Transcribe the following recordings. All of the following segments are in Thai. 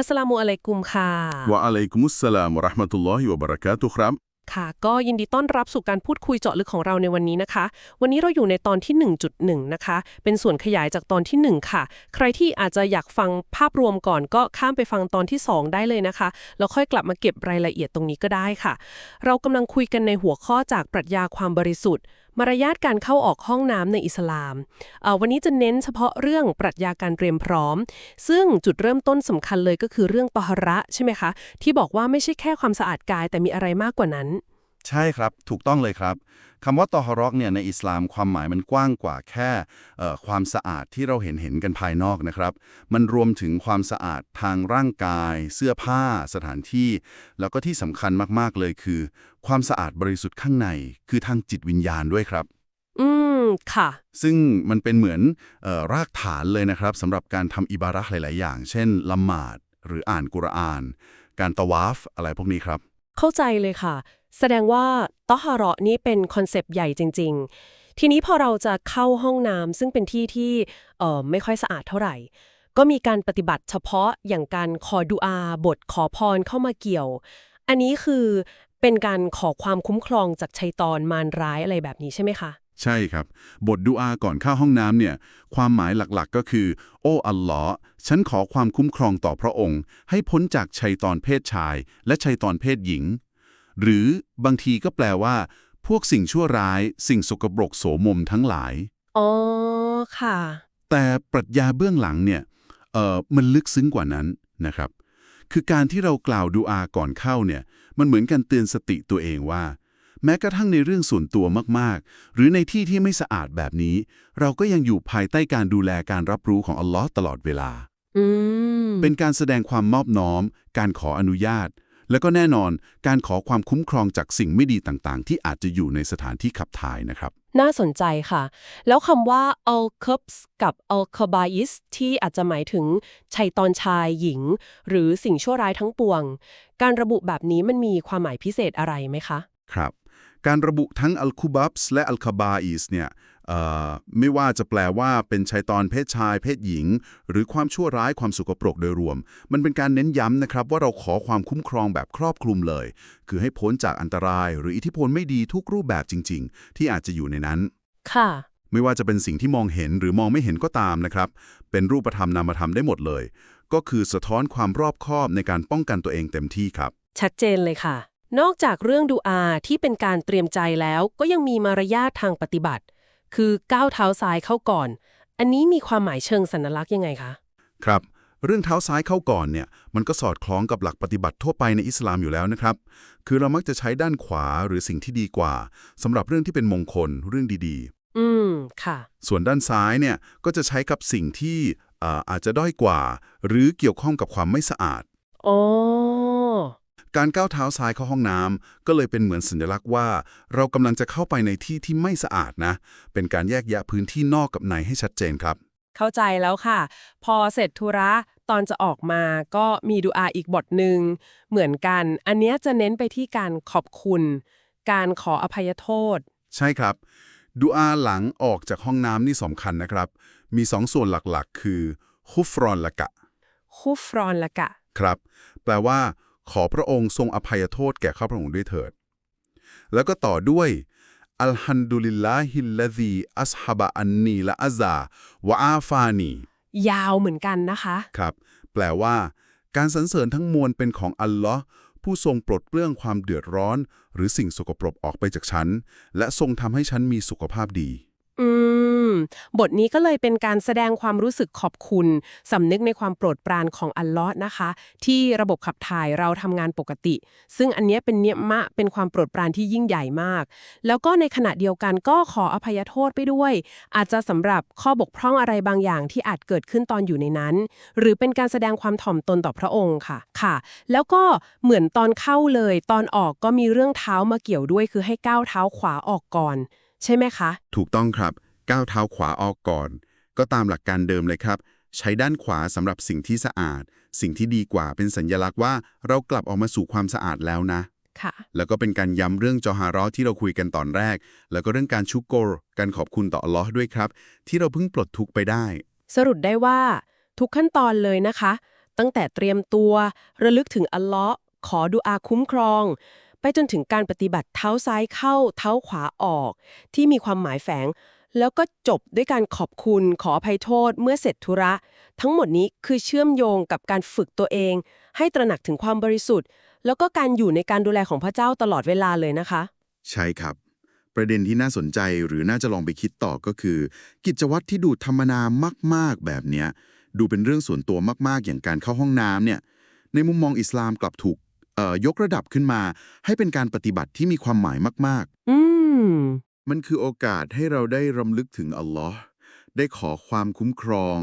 อัสสลามุอะลัยกุมค่ะ วะอะลัยกุมุสสลามวะเราะห์มะตุลลอฮิวะบะเราะกาตุฮ์ครับ ค่ะ ก็ยินดีต้อนรับสู่การพูดคุยเจาะลึกของเราในวันนี้นะคะ วันนี้เราอยู่ในตอนที่ 1.1 นะคะ เป็นส่วนขยายจากตอนที่ 1 ค่ะ ใครที่อาจจะอยากฟังภาพรวมก่อนก็ข้ามไปฟังตอนที่ 2 ได้เลยนะคะ แล้วค่อยกลับมาเก็บรายละเอียดตรงนี้ก็ได้ค่ะ เรากำลังคุยกันในหัวข้อจากปรัชญาความบริสุทธิ์มารยาทการเข้าออกห้องน้ำในอิสลาม วันนี้จะเน้นเฉพาะเรื่องปรัชญาการเตรียมพร้อม ซึ่งจุดเริ่มต้นสำคัญเลยก็คือเรื่องตอฮระใช่ไหมคะ ที่บอกว่าไม่ใช่แค่ความสะอาดกายแต่มีอะไรมากกว่านั้น ใช่ครับ ถูกต้องเลยครับคำว่าตอฮารอกเนี่ยในอิสลามความหมายมันกว้างกว่าแค่เอ่อความสะอาดที่เราเห็นเห็นกันภายนอกนะครับ มันรวมถึงความสะอาดทางร่างกาย เสื้อผ้า สถานที่ แล้วก็ที่สำคัญมากๆเลยคือ ความสะอาดบริสุทธิ์ข้างใน คือทางจิตวิญญาณด้วยครับ อืมค่ะ ซึ่งมันเป็นเหมือนเออรากฐานเลยนะครับสำหรับการทำอิบาระห์หลาย ๆ อย่าง เช่นละหมาดหรืออ่านกุรอาน การตะวาฟอะไรพวกนี้ครับ เข้าใจเลยค่ะ แสดงว่าตอฮาระนี้เป็นคอนเซปต์ใหญ่จริง ๆ ทีนี้พอเราจะเข้าห้องน้ำซึ่งเป็นที่ที่เอ่อไม่ค่อยสะอาดเท่าไหร่ ก็มีการปฏิบัติเฉพาะอย่างการขอดุอาบทขอพรเข้ามาเกี่ยว อันนี้คือเป็นการขอความคุ้มครองจากชัยตอนมารร้ายอะไรแบบนี้ใช่ไหมคะ ใช่ครับ บทดุอาก่อนเข้าห้องน้ำเนี่ย ความหมายหลักๆก็คือ โอ้อัลลอฮ์ฉันขอความคุ้มครองต่อพระองค์ ให้พ้นจากชัยตอนเพศชาย และชัยตอนเพศหญิง หรือบางทีก็แปลว่า พวกสิ่งชั่วร้าย สิ่งสกปรกโสมมทั้งหลาย อ๋อ ค่ะ แต่ปรัชญาเบื้องหลังเนี่ยเอ่อมันลึกซึ้งกว่านั้นนะครับ คือการที่เรากล่าวดูอาก่อนเข้าเนี่ย มันเหมือนการเตือนสติตัวเองว่า แม้กระทั่งในเรื่องส่วนตัวมากๆ หรือในที่ที่ไม่สะอาดแบบนี้ เราก็ยังอยู่ภายใต้การดูแลการรับรู้ของอัลลอฮ์ตลอดเวลาอืมเป็นการแสดงความมอบน้อม การขออนุญาต แล้วก็แน่นอนการขอความคุ้มครองจากสิ่งไม่ดีต่างๆ ที่อาจจะอยู่ในสถานที่ขับถ่ายนะครับ น่าสนใจค่ะ แล้วคำว่า al k u b s กับ al k a b a i s ที่อาจจะหมายถึงชัยตอนชายหญิง หรือสิ่งชั่วร้ายทั้งปวง การระบุแบบนี้มันมีความหมายพิเศษอะไรไหมคะ ครับ การระบุทั้งอัลคูบับส์และอัลคาบาอิสเนี่ยเอ่อ ไม่ว่าจะแปลว่าเป็นชัยตอนเพศชาย เพศหญิง หรือความชั่วร้ายความสุกปรกโดยรวม มันเป็นการเน้นย้ำนะครับ ว่าเราขอความคุ้มครองแบบครอบคลุมเลย คือให้พ้นจากอันตราย หรืออิทธิพลไม่ดีทุกรูปแบบจริง ๆ ที่อาจจะอยู่ในนั้น ค่ะ ไม่ว่าจะเป็นสิ่งที่มองเห็นหรือมองไม่เห็นก็ตามนะครับ เป็นรูปธรรมนามธรรมได้หมดเลย ก็คือสะท้อนความรอบคอบในการป้องกันตัวเองเต็มที่ครับ ชัดเจนเลยค่ะ นอกจากเรื่องดูอาที่เป็นการเตรียมใจแล้ว ก็ยังมีมารยาททางปฏิบัติ คือก้าวเท้าซ้ายเข้าก่อน อันนี้มีความหมายเชิงสัญลักษณ์ยังไงคะ ครับ เรื่องเท้าซ้ายเข้าก่อนเนี่ย มันก็สอดคล้องกับหลักปฏิบัติทั่วไปในอิสลามอยู่แล้วนะครับ คือเรามักจะใช้ด้านขวาหรือสิ่งที่ดีกว่าสำหรับเรื่องที่เป็นมงคลเรื่องดีอืม ค่ะๆส่วนด้านซ้ายเนี่ย ก็จะใช้กับสิ่งที่อ่าอาจจะด้อยกว่า หรือเกี่ยวข้องกับความไม่สะอาด อ๋อ การก้าวเท้าซ้ายเข้าห้องน้ำก็เลยเป็นเหมือนสัญลักษณ์ว่า เรากำลังจะเข้าไปในที่ที่ไม่สะอาดนะ เป็นการแยกแยะพื้นที่นอกกับในให้ชัดเจนครับ เข้าใจแล้วค่ะ พอเสร็จธุระตอนจะออกมาก็มีดูอาอีกบทหนึ่งเหมือนกัน อันเนี้ยจะเน้นไปที่การขอบคุณ การขออภัยโทษ ใช่ครับดูอาหลังออกจากห้องน้ำนี่สำคัญนะครับ มีสองส่วนหลักๆ คือฮุฟรอนละกะคุฟรอนละกะ ครับ แปลว่า ขอพระองค์ทรงอภัยโทษแก่ข้าพระองค์ด้วยเถิด แล้วก็ต่อด้วยอัลฮัมดุลิลลาฮิลลาซีอัสฮบะอันนีละอัซาวะอาฟานี ยาวเหมือนกันนะคะ ครับ แปลว่า การสรรเสริญทั้งมวลเป็นของอัลลอฮ์ผู้ทรงปลดเปลื้องความเดือดร้อน หรือสิ่งสกปรกออกไปจากฉัน และทรงทำให้ฉันมีสุขภาพดีอืม บทนี้ก็เลยเป็นการแสดงความรู้สึกขอบคุณสำนึกในความโปรดปรานของอัลลอฮ์นะคะ ที่ระบบขับถ่ายเราทำงานปกติ ซึ่งอันนี้เป็นเนียมะเป็นความโปรดปรานที่ยิ่งใหญ่มาก แล้วก็ในขณะเดียวกันก็ขออภัยโทษไปด้วย อาจจะสำหรับข้อบกพร่องอะไรบางอย่างที่อาจเกิดขึ้นตอนอยู่ในนั้น หรือเป็นการแสดงความถ่อมตนต่อพระองค์ค่ะค่ะ แล้วก็เหมือนตอนเข้าเลย ตอนออกก็มีเรื่องเท้ามาเกี่ยวด้วย คือให้ก้าวเท้าขวาออกก่อน ใช่ไหมคะ ถูกต้องครับ ก้าวเท้าขวาออกก่อน ก็ตามหลักการเดิมเลยครับ ใช้ด้านขวาสำหรับสิ่งที่สะอาด สิ่งที่ดีกว่าเป็นสัญญลักษณ์ว่าเรากลับออกมาสู่ความสะอาดแล้วนะค่ะแล้วก็เป็นการย้ำเรื่องจอฮาเราะห์ที่เราคุยกันตอนแรก แล้วก็เรื่องการชุกโกรการขอบคุณต่ออัลลอฮ์ด้วยครับ ที่เราเพิ่งปลดทุกข์ไปได้ สรุปได้ว่า ทุกขั้นตอนเลยนะคะ ตั้งแต่เตรียมตัว ระลึกถึงอัลเลาะห์ขอดุอาคุ้มครอง ไปจนถึงการปฏิบัติเท้าซ้ายเข้าเท้าขวาออก ที่มีความหมายแฝง แล้วก็จบด้วยการขอบคุณขออภัยโทษเมื่อเสร็จธุระ ทั้งหมดนี้คือเชื่อมโยงกับการฝึกตัวเอง ให้ตระหนักถึงความบริสุทธิ์ แล้วก็การอยู่ในการดูแลของพระเจ้าตลอดเวลาเลยนะคะ ใช่ครับ ประเด็นที่น่าสนใจหรือน่าจะลองไปคิดต่อก็คือ กิจวัตรที่ดูธรรมนามาก ๆ แบบเนี้ยดูเป็นเรื่องส่วนตัวมากๆ อย่างการเข้าห้องน้ำเนี่ยในมุมมองอิสลามกลับถูกเอ่อยกระดับขึ้นมา ให้เป็นการปฏิบัติที่มีความหมายมากอืมๆ มันคือโอกาสให้เราได้รำลึกถึงอัลลอฮ์ได้ขอความคุ้มครอง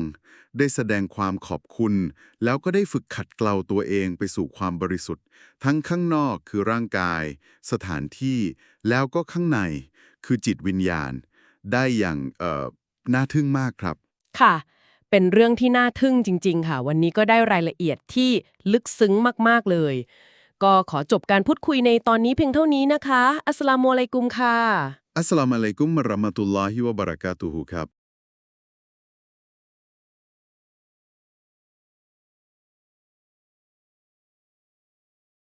ได้แสดงความขอบคุณ แล้วก็ได้ฝึกขัดเกลาตัวเองไปสู่ความบริสุทธิ์ ทั้งข้างนอกคือร่างกาย สถานที่แล้วก็ข้างในคือจิตวิญญาณ ได้อย่างเอ่อน่าทึ่งมากครับ ค่ะ เป็นเรื่องที่น่าทึ่งจริง ๆ ค่ะ วันนี้ก็ได้รายละเอียดที่ลึกซึ้งมากๆเลย ก็ขอจบการพูดคุยในตอนนี้เพียงเท่านี้นะคะ อัสสลามุอะลัยกุมค่ะ อัสสลามุอะลัยกุมมะเราะมะตุลลอฮิวะบะเราะกาตุฮุครับ